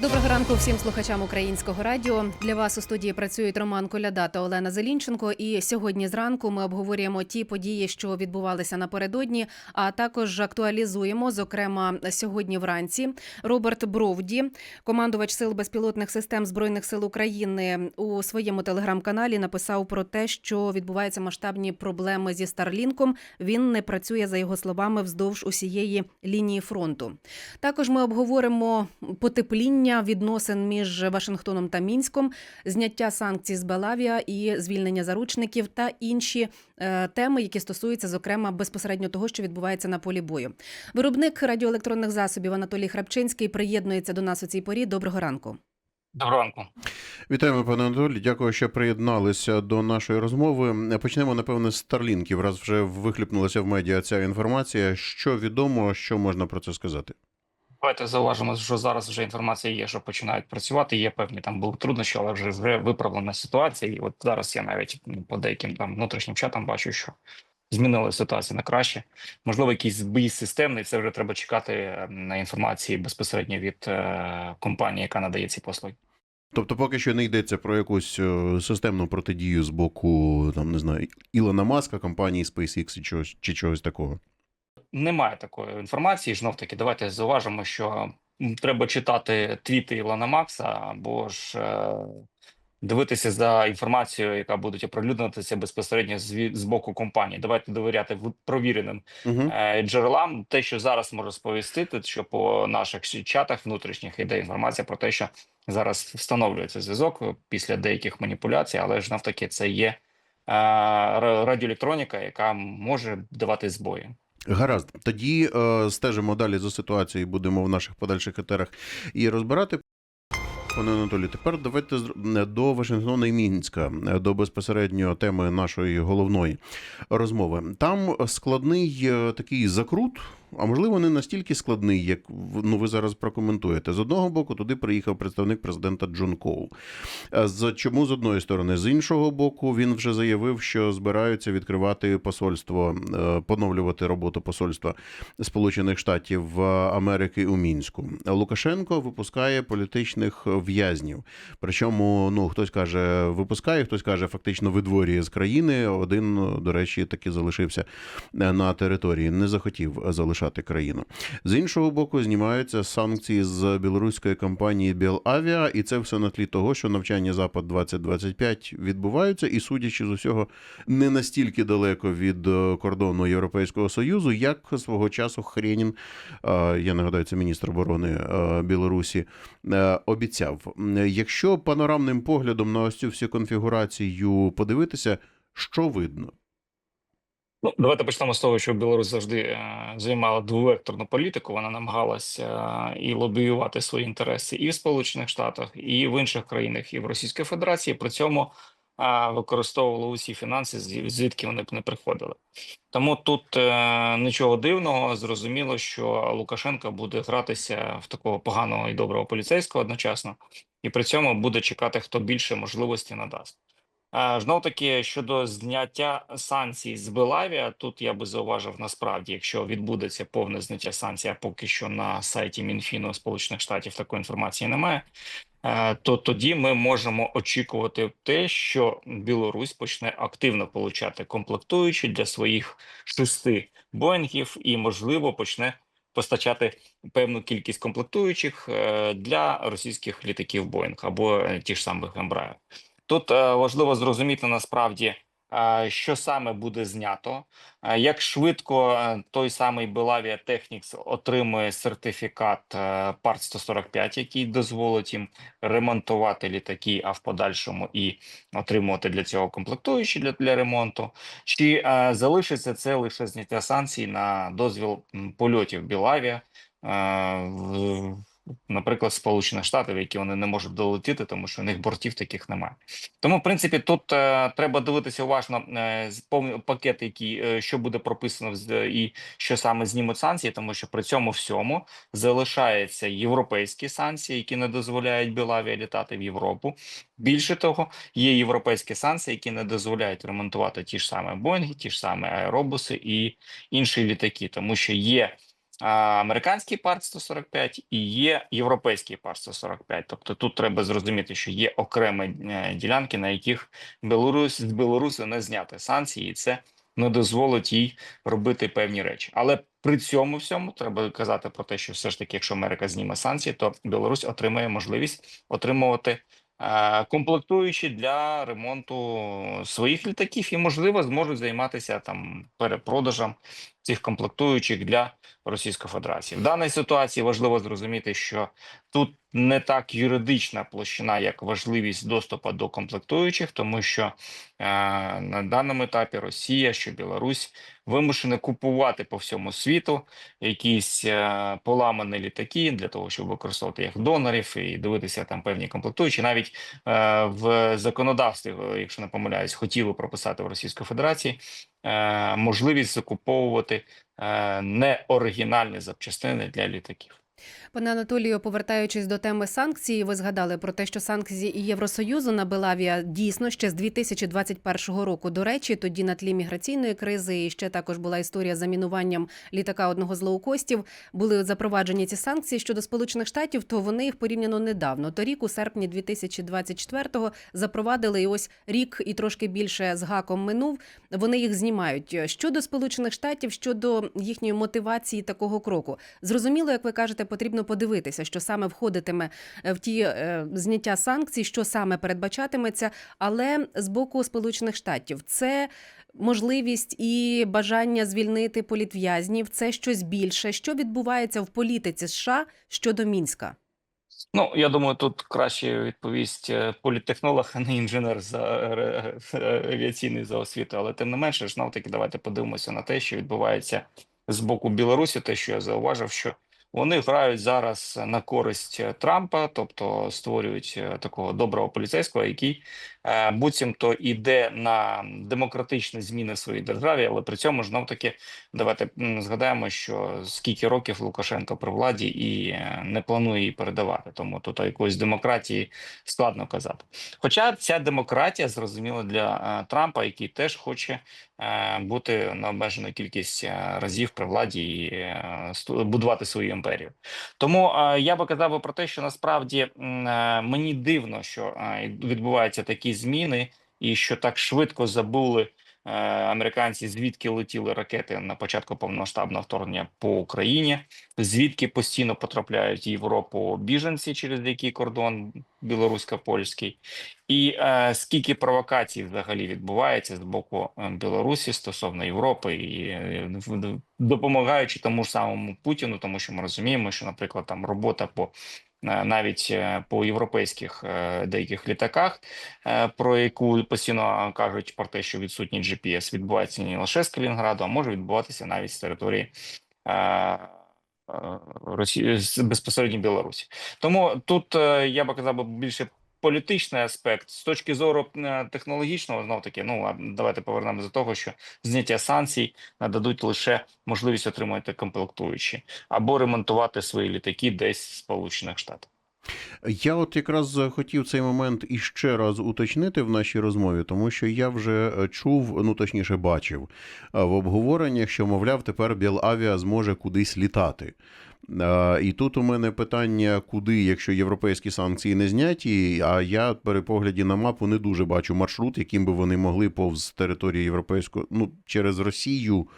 Доброго ранку всім слухачам українського радіо. Для вас у студії працюють Роман Коляда та Олена Зелінченко. І сьогодні зранку ми обговорюємо ті події, що відбувалися напередодні. А також актуалізуємо, зокрема, сьогодні вранці Роберт Бровді, командувач сил безпілотних систем збройних сил України, у своєму телеграм-каналі написав про те, що відбуваються масштабні проблеми зі Старлінком. Він не працює за його словами вздовж усієї лінії фронту. Також ми обговоримо потепління відносин між Вашингтоном та Мінськом, зняття санкцій з Белавія і звільнення заручників та інші е, теми, які стосуються, зокрема, безпосередньо того, що відбувається на полі бою. Виробник радіоелектронних засобів Анатолій Храпчинський приєднується до нас у цій порі. Доброго ранку. Доброго ранку. Вітаємо, пане Анатолій. Дякую, що приєдналися до нашої розмови. Почнемо, напевне, з Старлінків. Раз вже вихлюпнулася в медіа ця інформація. Що відомо, що можна про це сказати? Давайте зауважимо, що зараз вже інформація є, що починають працювати. Є певні там були труднощі, але вже вже виправлена ситуація. І от зараз я навіть ну, по деяким там внутрішнім чатам бачу, що змінила ситуацію на краще. Можливо, якийсь збій системний. Це вже треба чекати е, на інформації безпосередньо від е, компанії, яка надає ці послуги. Тобто, поки що не йдеться про якусь е, системну протидію з боку там не знаю Ілона Маска, компанії SpaceX чи чогось чи чогось такого. Немає такої інформації. Знов таки, давайте зауважимо, що треба читати твіти Ілона Макса або ж е, дивитися за інформацією, яка буде оприлюднюватися безпосередньо з, з боку компанії. Давайте довіряти провіреним е, джерелам. Те, що зараз можу сповістити, що по наших чатах внутрішніх йде інформація про те, що зараз встановлюється зв'язок після деяких маніпуляцій, але ж навтаки, це є е, радіоелектроніка, яка може давати збої. Гаразд. Тоді е, стежимо далі за ситуацією, будемо в наших подальших етерах і розбирати. Пане Анатолі, тепер давайте до Вашингтона і Мінська, е, до безпосередньо теми нашої головної розмови. Там складний е, такий закрут, а можливо, не настільки складний, як ну, ви зараз прокоментуєте. З одного боку, туди приїхав представник президента Джон Коул. Е, З чому з одної сторони, з іншого боку, він вже заявив, що збираються відкривати посольство, е, поновлювати роботу посольства Сполучених Штатів Америки у мінську. Лукашенко випускає політичних в'язнів. Причому, ну хтось каже, випускає, хтось каже, фактично видворює з країни. Один, до речі, таки залишився е, на території, не захотів залишати країну. З іншого боку, знімаються санкції з білоруської компанії Білавіа, і це все на тлі того, що навчання Запад 2025 відбуваються, і судячи з усього, не настільки далеко від е, кордону Європейського союзу, як свого часу Хренін, е, я нагадаю, це міністр оборони е, Білорусі, обіцяв. Якщо панорамним поглядом на ось цю всю конфігурацію подивитися, що видно? Ну, давайте почнемо з того, що Білорусь завжди е, займала двовекторну політику. Вона намагалася е, і лобіювати свої інтереси і в Сполучених Штатах, і в інших країнах, і в Російській Федерації. При цьому е, використовувала усі фінанси, звідки вони б не приходили. Тому тут нічого дивного, зрозуміло, що Лукашенко буде гратися в такого поганого і доброго поліцейського одночасно, і при цьому буде чекати, хто більше можливості надасть. Знов таки щодо зняття санкцій з Белавія, тут я би зауважив насправді, якщо відбудеться повне зняття санкцій, а поки що на сайті Мінфіну Сполучених Штатів такої інформації немає. е, То тоді ми можемо очікувати те, що Білорусь почне активно получати комплектуючі для своїх шести боїнгів, і можливо почне постачати певну кількість комплектуючих е, для російських літаків Боїнг або е, ті ж самих Ембраєр. Тут е, важливо зрозуміти насправді, е, що саме буде знято, е, як швидко той самий Belavia Technics отримує сертифікат Part 145, який дозволить їм ремонтувати літаки, а в подальшому і отримувати для цього комплектуючі для, для ремонту. Чи залишиться це лише зняття санкцій на дозвіл польотів в, наприклад, Сполучених Штатів, які вони не можуть долетіти, тому що у них бортів таких немає. Тому, в принципі, тут е, треба дивитися уважно е, пакет, який е, що буде прописано і що саме знімуть санкції, тому що при цьому всьому залишаються європейські санкції, які не дозволяють Білаві літати в Європу. Більше того, є європейські санкції, які не дозволяють ремонтувати ті ж самі Боїнги, ті ж самі аеробуси і інші літаки, тому що є американський парт 145 і є європейський парт 145. Тобто тут треба зрозуміти, що є окремі е, ділянки, на яких Білорусь з Білорусі не зняти санкції, і це не дозволить їй робити певні речі. Але при цьому всьому треба казати про те, що все ж таки, якщо Америка зніме санкції, то Білорусь отримає можливість отримувати е, комплектуючі для ремонту своїх літаків і, можливо, зможуть займатися там перепродажем цих комплектуючих для Російської Федерації. В даній ситуації важливо зрозуміти, що тут не так юридична площина, як важливість доступу до комплектуючих, тому що е, на даному етапі Росія, що Білорусь вимушені купувати по всьому світу якісь е, поламані літаки для того, щоб використовувати їх донорів і дивитися там певні комплектуючі. Навіть е, в законодавстві, якщо не помиляюсь, хотіли прописати в Російській Федерації можливість закуповувати е, неоригінальні запчастини для літаків. Пане Анатолію, повертаючись до теми санкцій, ви згадали про те, що санкції Євросоюзу на Белавія дійсно ще з 2021 року. До речі, тоді на тлі міграційної кризи і ще також була історія з замінуванням літака одного з лоукостів. Були запроваджені ці санкції щодо Сполучених Штатів, то вони їх порівняно недавно. Торік, у серпні 2024-го, запровадили і ось рік і трошки більше з гаком минув. Вони їх знімають. Щодо Сполучених Штатів, щодо їхньої мотивації такого кроку, зрозуміло, як ви кажете, потрібно подивитися, що саме входитиме в ті е, зняття санкцій, що саме передбачатиметься. Але з боку Сполучених Штатів це можливість і бажання звільнити політв'язнів. Це щось більше. Що відбувається в політиці США щодо мінська? Ну, я думаю, тут краще відповість е, політтехнолог, а не інженер за е, е, авіаційний за освіту. Але тим не менше, знов таки, давайте подивимося на те, що відбувається з боку Білорусі. Те, що я зауважив, що вони грають зараз на користь Трампа, тобто створюють е, такого доброго поліцейського, який е, буцімто іде на демократичні зміни в своїй державі, але при цьому знов таки давайте згадаємо, що скільки років Лукашенко при владі і е, не планує її передавати. Тому тут якоїсь демократії складно казати. Хоча ця демократія зрозуміла для е, Трампа, який теж хоче е, бути на обмежену кількість е, разів при владі і е, будувати свою імперію. Тому е, я би казав про те, що насправді е, мені дивно, що е, відбуваються такі зміни, і що так швидко забули е, американці, звідки летіли ракети на початку повномасштабного вторгнення по Україні, звідки постійно потрапляють в Європу біженці, через який кордон білорусько-польський, і е, скільки провокацій взагалі відбувається з боку е, Білорусі стосовно Європи, і е, допомагаючи тому ж самому Путіну, тому що ми розуміємо, що, наприклад, там робота по е, навіть е, по європейських е, деяких літаках, е, про яку постійно кажуть про те, що відсутній GPS, відбувається не лише з Калінграду, а може відбуватися навіть з території. Росії безпосередньо Білорусі, тому тут я би казав більше політичний аспект з точки зору е, технологічного, знов таки, ну давайте повернемо до того, що зняття санкцій нададуть лише можливість отримати комплектуючі або ремонтувати свої літаки десь в Сполучених Штатах. Я от якраз хотів цей момент іще раз уточнити в нашій розмові, тому що я вже е, чув, ну точніше бачив е, в обговореннях, що, мовляв, тепер Білавіа зможе кудись літати. Е, І тут у мене питання, куди, якщо європейські санкції не зняті, а я при погляді на мапу не дуже бачу маршрут, яким би вони могли повз території європейського ну через Росію.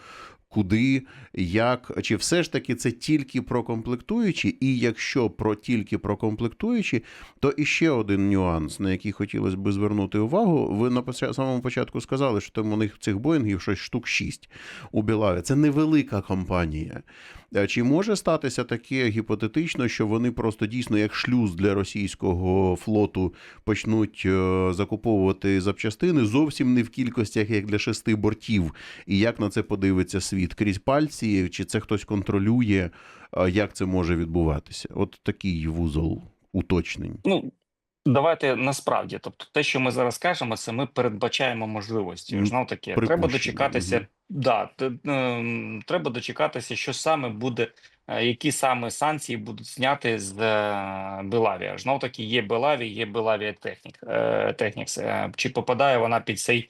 Куди, як, чи все ж таки це тільки про комплектуючі, і якщо про тільки про комплектуючі, то іще один нюанс, на який хотілося б звернути увагу. Ви на самому початку сказали, що там у них цих боїнгів щось штук 6 у Білаві. Це невелика компанія. Е, Чи може статися таке гіпотетично, що вони просто дійсно як шлюз для російського флоту почнуть е, закуповувати запчастини зовсім не в кількостях, як для шести бортів, і як на це подивиться світ крізь пальці, чи це хтось контролює, е, як це може відбуватися? От такий вузол уточнень. Ну давайте насправді, тобто, те, що ми зараз кажемо, це ми передбачаємо можливості. Знов таки, треба дочекатися да, ем, треба дочекатися, що саме буде, е, які саме санкції будуть зняти з е, Белавія. Знов таки є Белаві, є Белавія Технік, е, Технікс. Чи попадає вона під цей,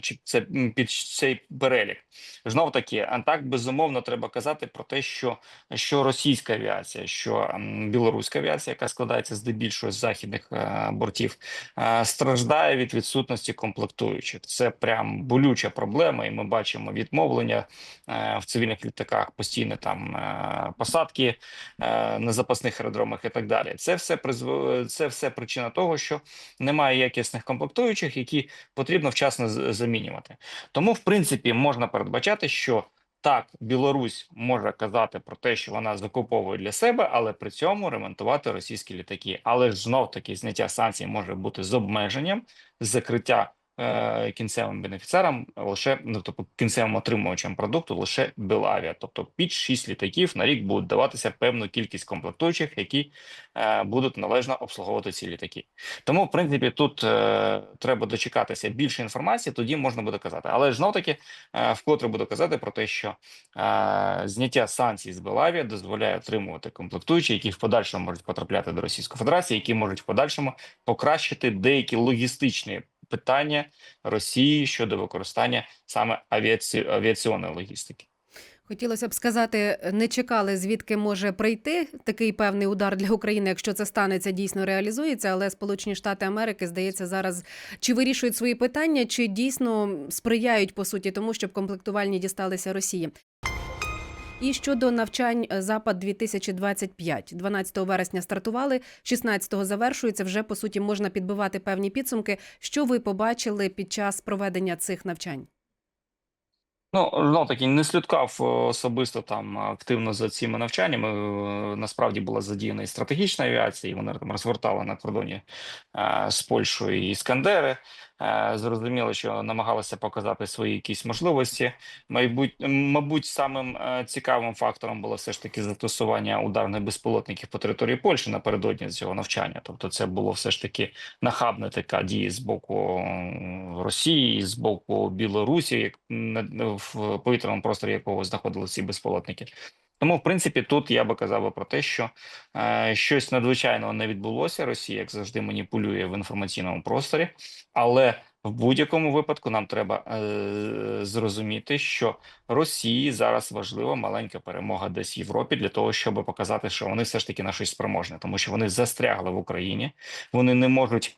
чи це під цей перелік? Знов таки, а так безумовно треба казати про те, що, що російська авіація, що білоруська авіація, яка складається здебільшого з західних бортів, страждає від відсутності комплектуючих. Це прям болюча проблема, і ми бачимо відмовлення е, в цивільних літаках, постійно там е, посадки е, на запасних аеродромах і так далі. Це все призв... це все причина того, що немає якісних комплектуючих, які потрібно вчасно замінювати. Тому, в принципі, можна передбачати, що так, Білорусь може казати про те, що вона закуповує для себе, але при цьому ремонтувати російські літаки. Але ж знов таки зняття санкцій може бути з обмеженням, закриття кінцевим бенефіціарам лише ну, тобто кінцевим отримувачам продукту лише Белавія. Тобто під 6 літаків на рік будуть даватися певну кількість комплектуючих, які е, будуть належно обслуговувати ці літаки. Тому, в принципі, тут е, треба дочекатися більше інформації, тоді можна буде казати. Але знов таки е, вкотре буду казати про те, що е, зняття санкцій з Белавія дозволяє отримувати комплектуючі, які в подальшому можуть потрапляти до Російської Федерації, які можуть в подальшому покращити деякі логістичні питання Росії щодо використання саме авіаці... авіаційної логістики. Хотілося б сказати, не чекали, звідки може прийти такий певний удар для України, якщо це станеться, дійсно реалізується. Але Сполучені Штати Америки, здається, зараз чи вирішують свої питання, чи дійсно сприяють по суті тому, щоб комплектувальні дісталися Росії. І щодо навчань е, Запад 2025 12 вересня стартували, 16-го завершується. Вже по суті можна підбивати певні підсумки. Що ви побачили під час проведення цих навчань? Ну, знов таки не слідкав е, особисто там активно за цими навчаннями. Е, Насправді була задіяна і стратегічна авіація, і вона там розвертала на кордоні з Польщею і Іскандери. Е, Зрозуміло, що намагалася показати свої якісь можливості. Мабуть, мабуть, самим е, цікавим фактором було все ж таки застосування ударних безпілотників по території Польщі напередодні цього навчання. Тобто, це було все ж таки нахабна така дія з боку Росії, з боку Білорусі, як в повітряному просторі якого знаходилися ці безпілотники. Тому, в принципі, тут я би казав про те, що е, щось надзвичайного не відбулося. Росія, як завжди, маніпулює в інформаційному просторі, але в будь-якому випадку нам треба е, зрозуміти, що Росії зараз важлива маленька перемога десь в Європі для того, щоб показати, що вони все ж таки на щось спроможні, тому що вони застрягли в Україні, вони не можуть.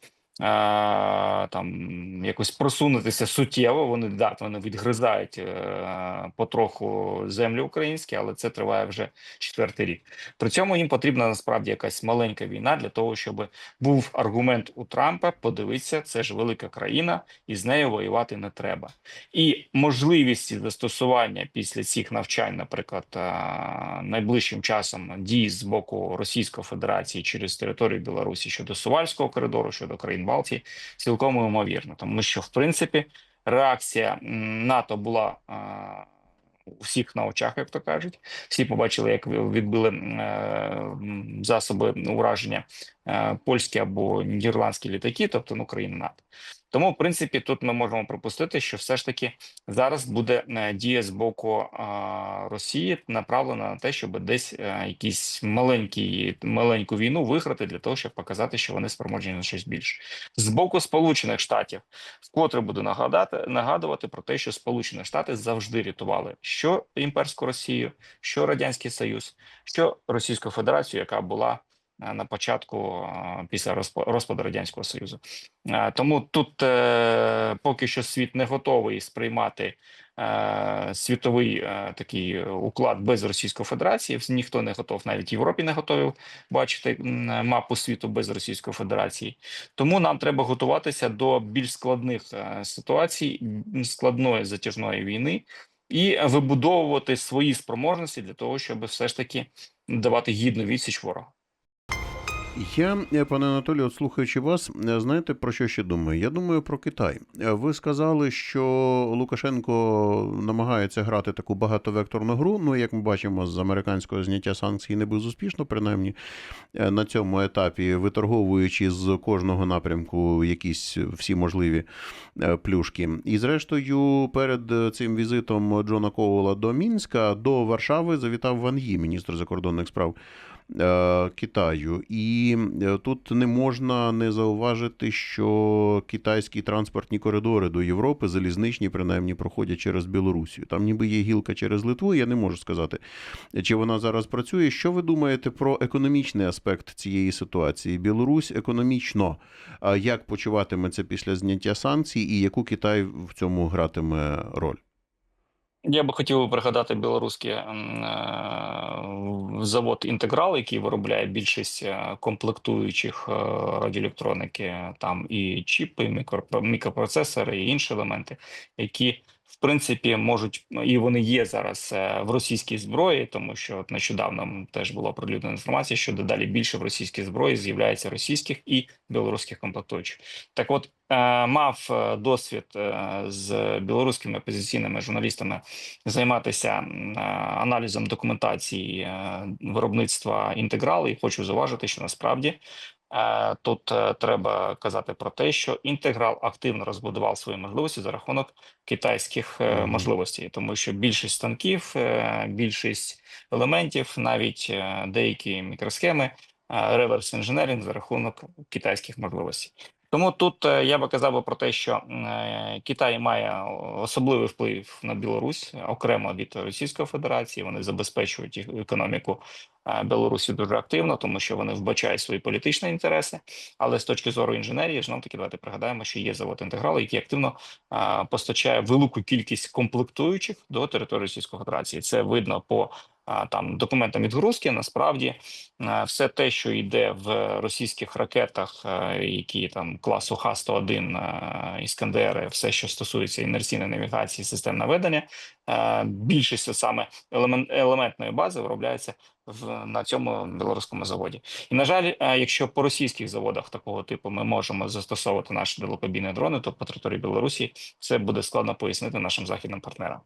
Там якось просунутися суттєво. Вони да, вони відгризають е, потроху землі українські, але це триває вже четвертий рік. При цьому їм потрібна насправді якась маленька війна для того, щоб був аргумент у Трампа. Подивитися, це ж велика країна, і з нею воювати не треба. І можливість застосування після цих навчань, наприклад, е, найближчим часом дій з боку Російської Федерації через територію Білорусі щодо Сувальського коридору, щодо країн Балтії, цілком ймовірно, тому що в принципі реакція НАТО була. У всіх на очах, як то кажуть, всі побачили, як відбили е, засоби ураження е, польські або нідерландські літаки, тобто ну країни НАТО. Тому, в принципі, тут ми можемо припустити, що все ж таки зараз буде е, дія з боку Росії направлена на те, щоб десь е, якісь маленькі маленьку війну виграти для того, щоб показати, що вони спроможні на щось більше. З боку Сполучених Штатів, вкотре буду нагадати нагадувати про те, що Сполучені Штати завжди рятували що імперську Росію, що Радянський Союз, що Російську Федерацію, яка була на початку е, після розпа- розпаду радянського союзу. Е, Тому тут е, поки що світ не готовий сприймати е, світовий е, такий уклад без Російської Федерації. Ніхто не готов, навіть Європі не готові бачити мапу світу без Російської Федерації. Тому нам треба готуватися до більш складних е, ситуацій, складної затяжної війни і вибудовувати свої спроможності для того, щоб все ж таки давати гідну відсіч ворогу. Я, е, пане Анатолію, слухаючи вас, е, знаєте про що ще думаю? Я думаю про Китай. Е, Ви сказали, що Лукашенко намагається грати таку багатовекторну гру. Ну, як ми бачимо, з американського зняття санкцій не безуспішно, принаймні на цьому етапі, виторговуючи з кожного напрямку якісь всі можливі плюшки. І зрештою, перед цим візитом Джона Коула до Мінська до Варшави завітав Ван Ї, міністр закордонних справ Китаю. І е, тут не можна не зауважити, що китайські транспортні коридори до Європи, залізничні, принаймні, проходять через Білорусію. Там ніби є гілка через Литву. Я не можу сказати, чи вона зараз працює. Що ви думаєте про економічний аспект цієї ситуації? Білорусь економічно як почуватиметься після зняття санкцій, і яку Китай в цьому гратиме роль? Я би хотів пригадати білоруський е, завод Інтеграл, який виробляє більшість е, комплектуючих е, радіоелектроніки, там і чіпи, мікропроцесори, і інші елементи, які принципі можуть і вони є зараз е, в російській зброї, тому що от нещодавно теж була оприлюднена інформація, що дедалі більше в російській зброї з'являється російських і білоруських комплектуючих. Так, от е, мав е, досвід з білоруськими опозиційними журналістами займатися аналізом документації виробництва інтегралу, і хочу зауважити, що насправді. Тут е, треба казати про те, що інтеграл активно розбудував свої можливості за рахунок китайських е, можливостей, тому що більшість станків, е, більшість елементів, навіть деякі мікросхеми, реверс інженеринг за рахунок китайських можливостей. Тому тут я би казав про те, що Китай має особливий вплив на Білорусь окремо від Російської Федерації. Вони забезпечують їх економіку Білорусі дуже активно, тому що вони вбачають свої політичні інтереси. Але з точки зору інженерії, знов таки давайте пригадаємо, що є завод інтеграл, який активно е, постачає велику кількість комплектуючих до території Російської Федерації. Це видно по а, там документам відгрузки. Насправді е, все те, що йде в російських ракетах, е, які там класу Х-101 е, Іскандери, все, що стосується інерційної навігації, систем наведення, е, більшість саме елемент, елементної бази виробляється в на цьому білоруському заводі. І на жаль, е, якщо по російських заводах такого типу ми можемо застосовувати наші далекобійні дрони, то по території Білорусі це буде складно пояснити нашим західним партнерам.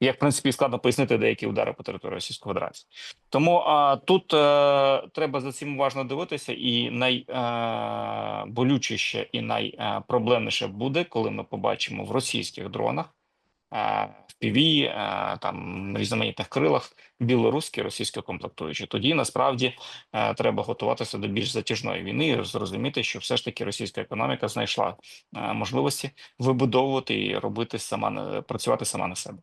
Як в принципі складно пояснити деякі удари по території Російської Федерації. Тому а, тут е, треба за цим уважно дивитися, і найболючіше і найпроблемніше буде, коли ми побачимо в російських дронах е, в ПІВІ, там різноманітних крилах білоруські російські комплектуючі. Тоді насправді треба готуватися до більш затяжної війни і зрозуміти, що все ж таки російська економіка знайшла можливості вибудовувати і робити сама працювати сама на себе.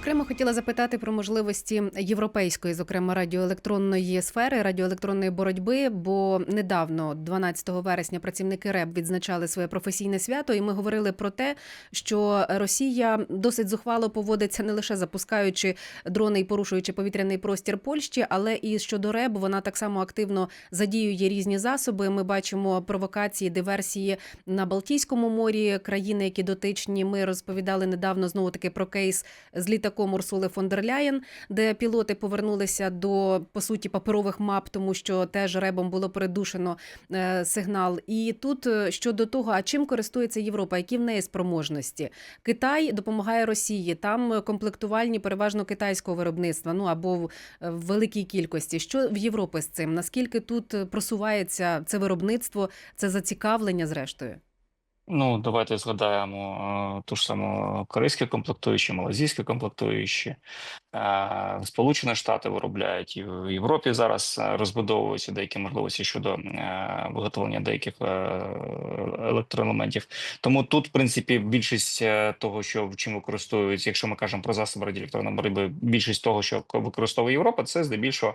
Окремо хотіла запитати про можливості європейської, зокрема радіоелектронної сфери, радіоелектронної боротьби. Бо недавно, 12 вересня, працівники РЕБ відзначали своє професійне свято, і ми говорили про те, що Росія досить зухвало поводиться не лише запускаючи дрони і порушуючи повітряний простір Польщі, але і щодо РЕБ вона так само активно задіює різні засоби. Ми бачимо провокації, диверсії на Балтійському морі, країни, які дотичні. Ми розповідали недавно знову таки про кейс з літаком Урсули фон дер Ляєн, де пілоти повернулися до по суті паперових мап, тому що теж ребом було передушено е, сигнал. І тут е, щодо того, а чим користується Європа, які в неї спроможності? Китай допомагає Росії. Там комплектувальні переважно китайського виробництва, ну або в, е, великій кількості. Що в Європі з цим? Наскільки тут просувається це виробництво, це зацікавлення, зрештою? Ну, давайте згадаємо е, ту ж саму корейські комплектуючі, малазійські комплектуючі. Е, Сполучені Штати виробляють і в Європі зараз е, розбудовуються деякі можливості щодо виготовлення деяких електроелементів. Тому тут, в принципі, більшість того, що чим використовується, якщо ми кажемо про засоби радіоелектронної боротьби, більшість того, що використовує Європа, це здебільшого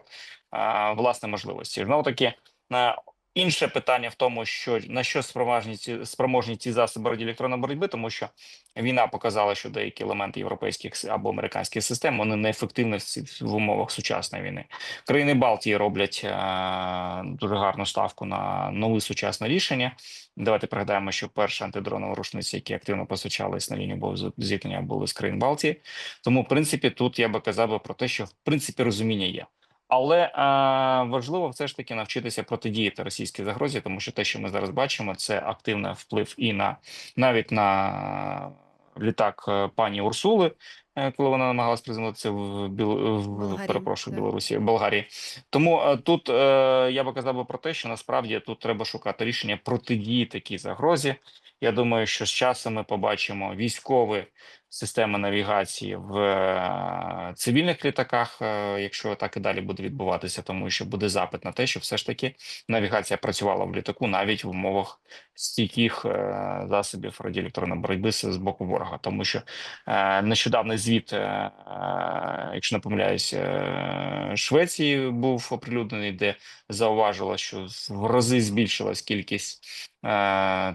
власне можливості. Знову таки. Інше питання в тому, що на що спроможні ці спроможні ці засоби радіоелектронної боротьби, тому що війна показала, що деякі елементи європейських або американських систем вони неефективні в умовах сучасної війни. Країни Балтії роблять е, дуже гарну ставку на нові сучасні рішення. Давайте пригадаємо, що перші антидронові рушниці, які активно постачались на лінію бойового зіткнення, були з країн Балтії. Тому, в принципі, тут я би казав би про те, що в принципі розуміння є. Але е, важливо все ж таки навчитися протидіяти російській загрозі, тому що те, що ми зараз бачимо, це активний вплив і на навіть на літак е, пані Урсули, коли вона намагалась приземлитися в Біл... в перепрошую. Білорусі, Болгарії. Тому е, тут е, я би казав би про те, що насправді тут треба шукати рішення протидії такій загрозі. Я думаю, що з часом ми побачимо військові системи навігації в е, цивільних літаках, е, якщо так і далі буде відбуватися, тому що буде запит на те, що все ж таки навігація працювала в літаку навіть в умовах стійких е, засобів радіоелектронної боротьби з боку ворога, тому що е, нещодавний звіт, е, е, якщо не помиляюсь, е, Швеції був оприлюднений, де зауважило, що в рази збільшилась кількість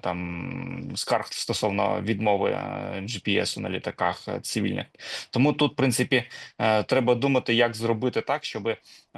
там скарг стосовно відмови е, GPS на літаках е, цивільних. Тому тут, в принципі, е, треба думати, як зробити так, щоб е,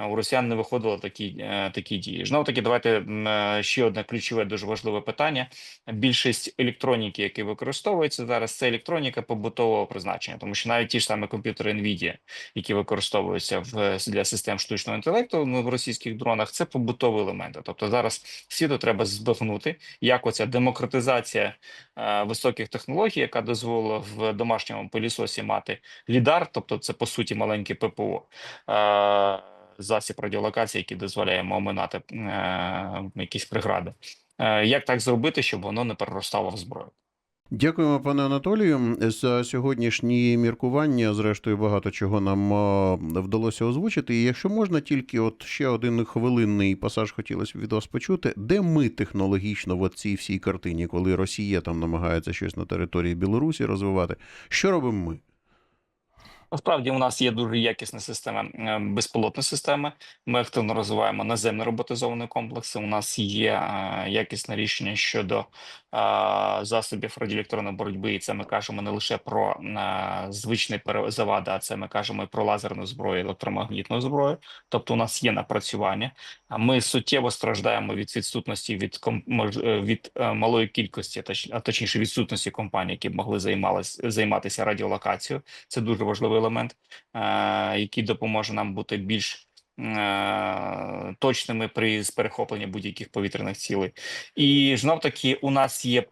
у росіян не виходило такі, е, такі дії. Знову таки, давайте е, ще одне ключове, дуже важливе питання. Більшість електроніки, які використовуються зараз, це електроніка побутового призначення, тому що навіть ті ж самі комп'ютери NVIDIA, які використовуються в для систем штучного інтелекту ну, в російських дронах, це побутові елементи. Тобто зараз світу треба збагнути, як оця демократизація е, високих технологій, яка дозволила в домашньому пилісосі мати лідар, тобто це по суті маленьке ППО. Е, Засіб радіолокації, який дозволяє оминати е, якісь прегради. Е, Як так зробити, щоб воно не переростало в зброю? Дякуємо, пане Анатолію, за сьогоднішні міркування. Зрештою, багато чого нам е, вдалося озвучити. І якщо можна, тільки от ще один хвилинний пасаж хотілося б від вас почути. Де ми технологічно в цій всій картині, коли Росія там намагається щось на території Білорусі розвивати? Що робимо ми? Насправді у нас є дуже якісна система, е, безпілотна система. Ми активно розвиваємо наземні роботизовані комплекси. У нас є е, якісне рішення щодо засобів радіоелектронної боротьби. І це ми кажемо не лише про е, звичні завади, а це ми кажемо і про лазерну зброю, електромагнітну зброю. Тобто, у нас є напрацювання. А ми суттєво страждаємо від відсутності від е, від е, малої кількості, а точніше відсутності компаній, які б могли займатися радіолокацією. Це дуже важливий елемент, е, який допоможе нам бути більш точними при перехопленні будь-яких повітряних цілей. І знов таки у нас є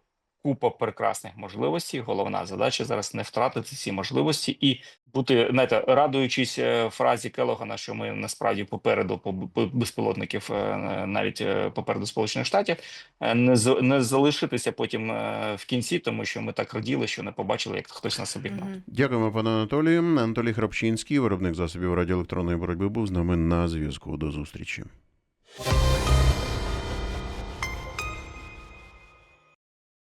купа прекрасних можливостей. Головна задача зараз не втратити ці можливості і бути знаєте, радуючись е, фразі Келогана, що ми насправді попереду по безпілотників, е, навіть е, попереду Сполучених Штатів, не з- не залишитися потім в кінці, тому що ми так раділи, що не побачили, як хтось нас обігнав. Дякуємо, пане Анатолію. Анатолій Храпчинський, виробник засобів радіоелектронної боротьби, був з нами на зв'язку. До зустрічі.